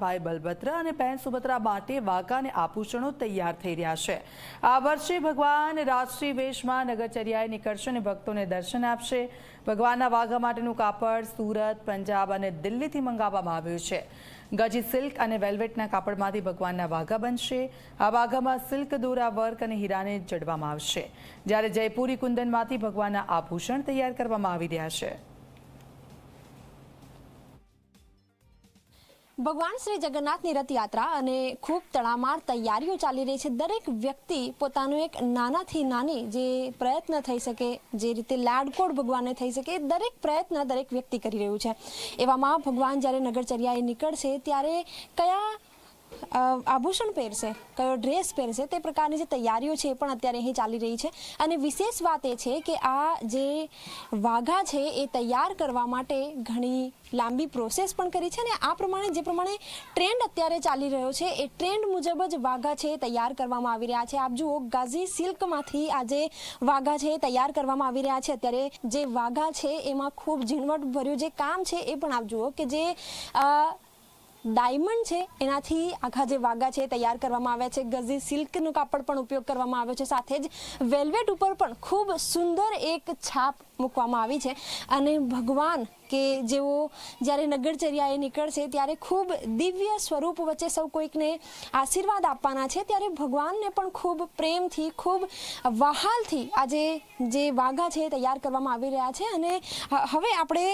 ભાઈ બલભદ્ર અને બહેન સુભદ્રા માટે વાઘા અને આભૂષણો તૈયાર થઈ રહ્યા છે. આ વર્ષે ભગવાન રાજશ્રી વેશમાં નગરચર્યાએ નીકળશે અને ભક્તોને દર્શન આપશે. ભગવાનના વાઘા માટેનું કાપડ સુરત, પંજાબ અને દિલ્હીથી મંગાવવામાં આવ્યું છે. ગજી સિલ્ક અને વેલ્વેટના કાપડમાંથી ભગવાનના વાઘા બનશે. આ વાઘામાં સિલ્ક, દોરા, વર્ક અને હીરાને જડવામાં આવશે. જ્યારે જયપુરી કુંદનમાંથી ભગવાનના આભૂષણ તૈયાર કરવામાં આવી રહ્યા છે. ભગવાન શ્રી જગન્નાથની રથયાત્રા અને ખૂબ તડામાર તૈયારીઓ ચાલી રહી છે. દરેક વ્યક્તિ પોતાનું એક નાનાથી નાની જે પ્રયત્ન થઈ શકે, જે રીતે લાડકોડ ભગવાનને થઈ શકે દરેક પ્રયત્ન દરેક વ્યક્તિ કરી રહ્યું છે. એવામાં ભગવાન જ્યારે નગરચર્યાએ નીકળશે ત્યારે કયા આભૂષણ પહેરશે, કયો ડ્રેસ પહેરશે, તે પ્રકારની જે તૈયારીઓ છે એ પણ અત્યારે અહીં ચાલી રહી છે. અને વિશેષ વાત એ છે કે આ જે વાઘા છે એ તૈયાર કરવા માટે ઘણી લાંબી પ્રોસેસ પણ કરી છે અને આ પ્રમાણે, જે પ્રમાણે ટ્રેન્ડ અત્યારે ચાલી રહ્યો છે, એ ટ્રેન્ડ મુજબ જ વાઘા છે તૈયાર કરવામાં આવી રહ્યા છે. આપ જુઓ, ગાઝી સિલ્કમાંથી આ જે વાઘા છે તૈયાર કરવામાં આવી રહ્યા છે. અત્યારે જે વાઘા છે એમાં ખૂબ ઝીણવટ ભર્યું જે કામ છે એ પણ આપ જુઓ કે જે ડાયમંડ છે, એનાથી આખા જે વાગા છે તૈયાર કરવામાં આવ્યા છે. ગઝી સિલ્કનું કાપડ પણ ઉપયોગ કરવામાં આવ્યો છે. સાથે જ વેલ્વેટ ઉપર પણ ખૂબ સુંદર એક છાપ મૂકવામાં આવી છે. અને ભગવાન કે જેઓ જ્યારે નગરચર્યાએ નીકળશે ત્યારે ખૂબ દિવ્ય સ્વરૂપ વચ્ચે સૌ કોઈકને આશીર્વાદ આપવાના છે, ત્યારે ભગવાનને પણ ખૂબ પ્રેમથી, ખૂબ વહાલથી આજે જે વાઘા છે તૈયાર કરવામાં આવી રહ્યા છે. અને હવે આપણે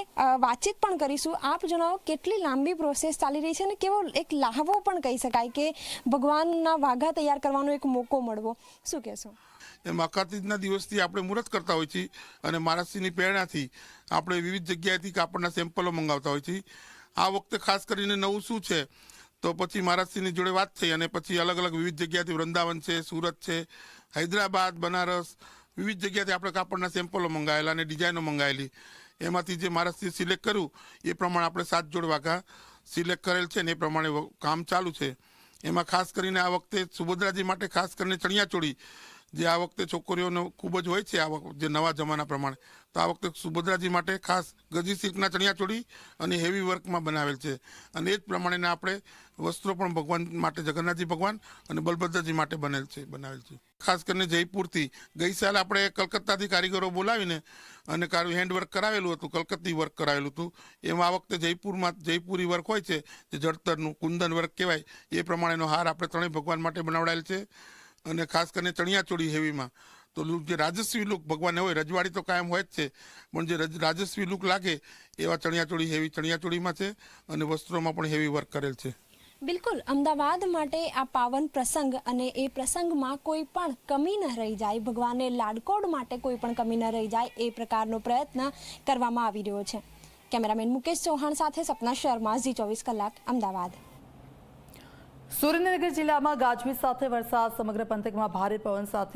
વાતચીત પણ કરીશું. આપ જણાવો, કેટલી લાંબી પ્રોસેસ ચાલી રહી છે અને કેવો એક લાહવો પણ કહી શકાય કે ભગવાનના વાઘા તૈયાર કરવાનો એક મોકો મળવો. શું કહેશો? એમ અખાતીજના દિવસથી આપણે મુહૂર્ત કરતા હોઈએ છીએ અને મહારાષ્ટ્રની પ્રેરણાથી આપણે વિવિધ જગ્યાએથી કાપડના સેમ્પલો મંગાવતા હોય છે. આ વખતે ખાસ કરીને નવું શું છે? તો પછી મહારાજસિંહની જોડે વાત થઈ અને પછી અલગ અલગ વિવિધ જગ્યાથી વૃંદાવન છે, સુરત છે, હૈદરાબાદ, બનારસ, વિવિધ જગ્યાથી આપણે કાપડના સેમ્પલો મંગાવેલા અને ડિઝાઇનો મંગાવેલી એમાંથી જે મહારાજસિંહ સિલેક્ટ કર્યું, એ પ્રમાણે આપણે સાત જોડ વાઘા સિલેક્ટ કરેલ છે ને એ પ્રમાણે કામ ચાલુ છે. એમાં ખાસ કરીને આ વખતે સુભદ્રાજી માટે ખાસ કરીને ચણિયાચોળી જે આ વખતે છોકરીઓનો ખૂબ જ હોય છે આ વખતે જે નવા જમાના પ્રમાણે. તો આ વખતે સુભદ્રાજી માટે ખાસ ગજી સિલ્કના ચણિયાચોળી અને હેવી વર્કમાં બનાવેલ છે. અને એ જ પ્રમાણેના આપણે વસ્ત્રો પણ ભગવાન માટે, જગન્નાથજી ભગવાન અને બલભદ્રજી માટે બનેલ છે, બનાવેલ છે. ખાસ કરીને જયપુરથી. ગઈ સાલ આપણે કલકત્તાથી કારીગરો બોલાવીને અને કારું હેન્ડવર્ક કરાવેલું હતું, કલકત્તી વર્ક કરાવેલું હતું. એમાં આ વખતે જયપુરમાં, જયપુરી વર્ક હોય છે, જે જડતરનું કુંદન વર્ક કહેવાય, એ પ્રમાણેનો હાર આપણે ત્રણેય ભગવાન માટે બનાવડાયેલ છે. અને ખાસ કરીને ચણિયાચોળી હેવીમાં. તો જે રાજસ્વી લુક ભગવાન હોય, રજવાડી તો કાયમ હોય જ છે, પણ જે રાજસ્વી લુક લાગે એવા ચણિયાચોળી હેવી ચણિયાચોળીમાં છે અને વસ્ત્રોમાં પણ હેવી વર્ક કરેલ છે. બિલકુલ. અમદાવાદ માટે આ પાવન પ્રસંગ અને એ પ્રસંગમાં કોઈ પણ કમી ન રહી જાય. ભગવાનને લાડકોડ માટે કોઈ પણ કમી ન રહી જાય એ પ્રકારનો પ્રયત્ન કરવામાં આવી રહ્યો છે. કેમેરામેન મુકેશ ચૌહાણ સાથે સપના શર્મા, ઝી ચોવીસ કલાક, અમદાવાદ. સુરેન્દ્રનગર જિલ્લામાં ગાજવીજ સાથે વરસાદ સમગ્ર પંથકમાં ભારે પવન સાથે